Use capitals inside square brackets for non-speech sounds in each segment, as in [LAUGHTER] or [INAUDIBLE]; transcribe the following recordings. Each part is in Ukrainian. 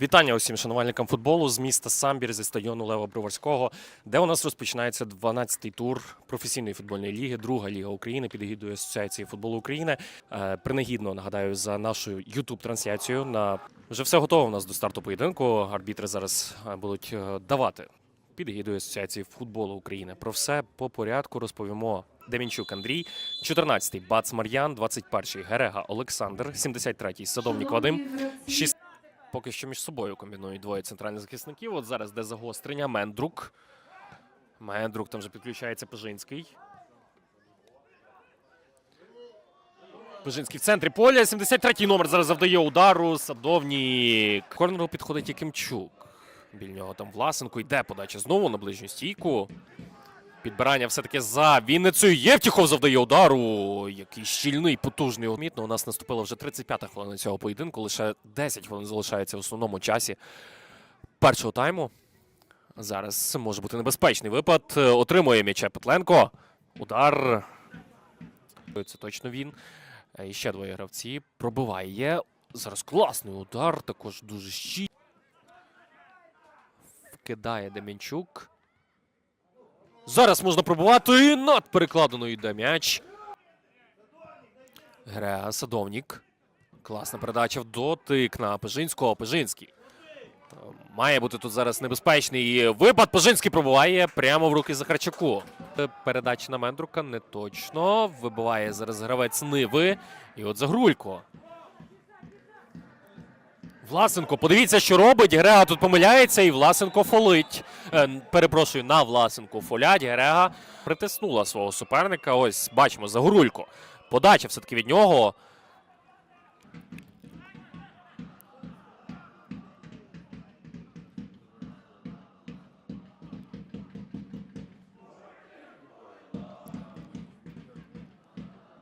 Вітання усім шанувальникам футболу з міста Самбір зі стадіону Лева Броварського, де у нас розпочинається 12-й тур професійної футбольної ліги, друга ліга України під егідою Асоціації футболу України. Е, Принагідно нагадаю за нашою youtube трансляцією На вже все готово у нас до старту поєдинку. Арбітри зараз е, будуть е, давати під егідою Асоціації футболу України. Про все по порядку розповімо. Демінчук Андрій, 14-й Бац Мар'ян, 21-й Герега Олександр, 73-й Садовник Вадим, 6 поки що між собою комбінують двоє центральних захисників. От зараз де загострення. Мендрук. Мендрук там вже підключається Пежинський. Пежинський в центрі поля. 73-й номер зараз завдає удару. Садовнік. Корнеру підходить Якимчук. Біля нього там Власенко. Йде подача знову на ближню стійку. Підбирання все-таки за Вінницею. Євтіхов завдає удару. Який щільний, потужний. Помітно, у нас наступила вже 35-та хвилина цього поєдинку. Лише 10 хвилин залишається в основному часі першого тайму. Зараз може бути небезпечний випад. Отримує м'яча Петленко. Удар. Це точно він. Е, І ще двоє гравці. Пробиває. Зараз класний удар. Також дуже щільний. Вкидає Демінчук. Зараз можна пробувати. Над перекладиною йде м'яч. Греа Садовнік. Класна передача в дотик на Пежинського. Пежинський. Має бути тут зараз небезпечний випад. Пежинський пробуває прямо в руки Захарчаку. Передача на Мендрука не точно. Вибиває зараз гравець Ниви. І от Загрулько. Власенко, подивіться, що робить. Грега тут помиляється, і Власенко фолить. Е, перепрошую, на Власенко фолять. Грега притиснула свого суперника. Ось бачимо Загорулько. Подача все-таки від нього.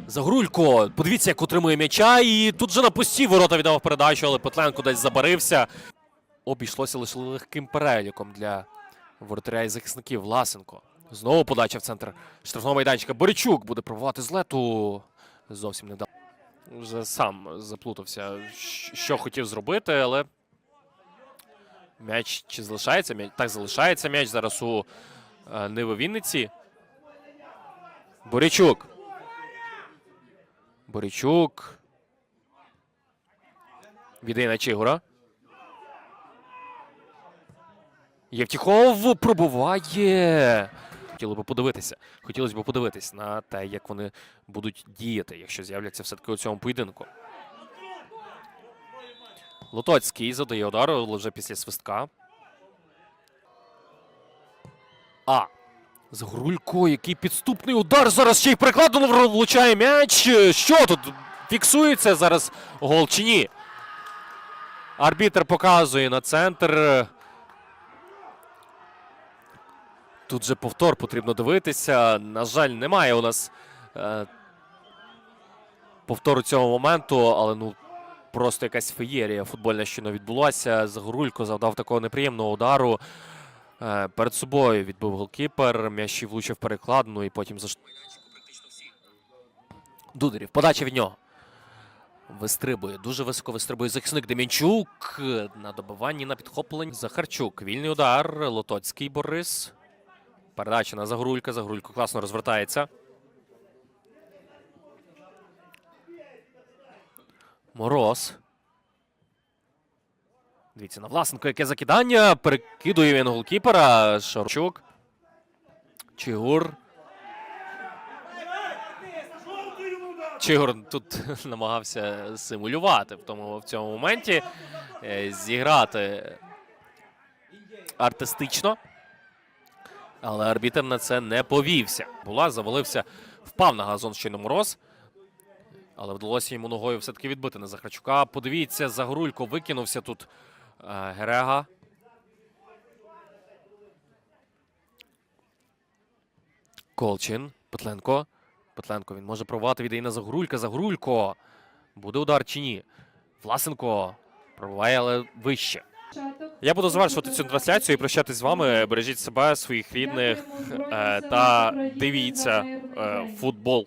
Загрулько, подивіться, як отримує м'яча. І тут же на пусті ворота віддав передачу, але Петленко десь забарився. Обійшлося лише легким переліком для воротаря і захисників Власенко. Знову подача в центр штрафного майданчика. Боричук буде пробувати з лету. Зовсім не. Вже сам заплутався, що хотів зробити, але м'яч чи залишається? М'яч так залишається м'яч зараз у е, Ниви Вінниці. Боричук. Боричук. Віддає на Чигура. Євтіхов пробуває. Хотіло б подивитися. Хотілося б подивитись на те, як вони будуть діяти, якщо з'являться все-таки у цьому поєдинку. Лотоцький задає удар вже після свистка. А. Загрулько, який підступний удар. Зараз ще й перекладено влучає м'яч. Що тут? Фіксується зараз гол чи ні? Арбітр показує на центр. Тут же повтор потрібно дивитися. На жаль, немає у нас е, повтору цього моменту, але ну просто якась феєрія футбольна щойно відбулася. Загорулько завдав такого неприємного удару. Е, перед собою відбив голкіпер, м'яч влучив перекладину і потім заш... Дударів. Подача від нього. Вистрибує, дуже високо вистрибує захисник Демінчук. На добиванні на підхопленні. Захарчук. Вільний удар. Лотоцький Борис. Передача на Загрулька. Загрулько класно розвертається. Мороз. Дивіться на Власенко, яке закидання. Перекидує він голкіпера. Шарчук. Чигур. Чигур тут [LAUGHS] намагався симулювати в тому в цьому моменті. е, Зіграти артистично. Але арбітр на це не повівся. Була, завалився, впав на газон щойно мороз. Але вдалося йому ногою все-таки відбити на Захарчука. Подивіться, Загрулько викинувся тут Герега. Колчин. Петленко. Петленко він може пробувати віддає на Загрулька. Загрулько. Буде удар чи ні? Власенко пробиває, але вище. Я буду завершувати цю трансляцію і прощатись з вами. Бережіть себе, своїх рідних е, та дивіться е, футбол.